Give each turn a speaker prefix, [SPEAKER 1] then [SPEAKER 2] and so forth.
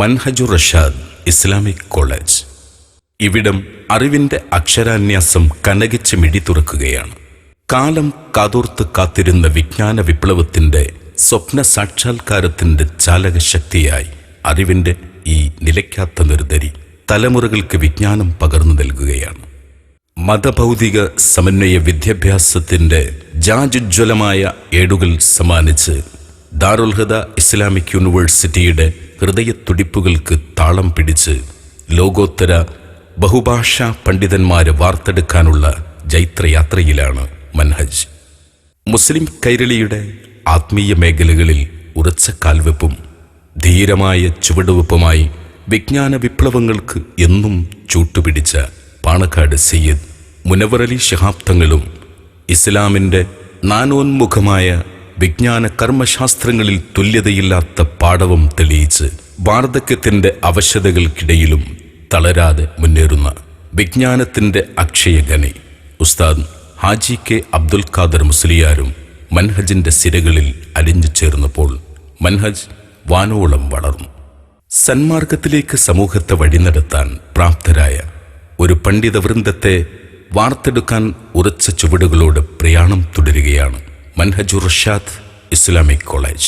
[SPEAKER 1] മൻഹജു Rashad Islamic college. ഇവിടം അറിവിന്റെ അക്ഷരാന്യാസം കനകിച്ച് മിടി തുറക്കുകയാണ്. കാലം കാതോർത്ത് കാത്തിരുന്ന വിജ്ഞാന വിപ്ലവത്തിന്റെ സ്വപ്ന സാക്ഷാത്കാരത്തിന്റെ ചാലകശക്തിയായി അറിവിന്റെ ഈ നിലയ്ക്കാത്ത നിർദ്ധരി തലമുറകൾക്ക് വിജ്ഞാനം പകർന്നു നൽകുകയാണ്. മതഭൗതിക സമന്വയ വിദ്യാഭ്യാസത്തിന്റെ ജാജുജ്വലമായ ഏടുകൾ സമ്മാനിച്ച് ദാറുൽ ഹദ ഇസ്ലാമിക് യൂണിവേഴ്സിറ്റിയുടെ ഹൃദയ തുടിപ്പുകൾക്ക് താളം പിടിച്ച് ലോകോത്തര ബഹുഭാഷാ പണ്ഡിതന്മാരെ വാർത്തെടുക്കാനുള്ള ജൈത്രയാത്രയിലാണ് മൻഹജ്. മുസ്ലിം കൈരളിയുടെ ആത്മീയ മേഖലകളിൽ ഉറച്ച കാൽവെപ്പും ധീരമായ ചുവടുവെപ്പുമായി വിജ്ഞാന വിപ്ലവങ്ങൾക്ക് എന്നും ചൂട്ടുപിടിച്ച പാണക്കാട് സയ്യദ് മുനവറലി ശഹാബ്ദങ്ങളും ഇസ്ലാമിന്റെ നാനോന്മുഖമായ വിജ്ഞാന കർമ്മശാസ്ത്രങ്ങളിൽ തുല്യതയില്ലാത്ത പാഠവും തെളിയിച്ച് വാർദ്ധക്യത്തിന്റെ അവശതകൾക്കിടയിലും തളരാതെ മുന്നേറുന്ന വിജ്ഞാനത്തിന്റെ അക്ഷയഗനി ഉസ്താദ് ഹാജി കെ അബ്ദുൽ ഖാദർ മുസ്ലിയാരും മൻഹജിന്റെ സിരകളിൽ അലിഞ്ഞു ചേർന്നപ്പോൾ മൻഹജ് വാനോളം വളർന്നു. സന്മാർഗത്തിലേക്ക് സമൂഹത്തെ വഴിനടത്താൻ പ്രാപ്തരായ ഒരു പണ്ഡിത വൃന്ദത്തെ വാർത്തെടുക്കാൻ ഉറച്ച ചുവടുകളോട് പ്രയാണം തുടരുകയാണ് മൻഹജുർ റഷാദ് ഇസ്ലാമിക് കോളേജ്.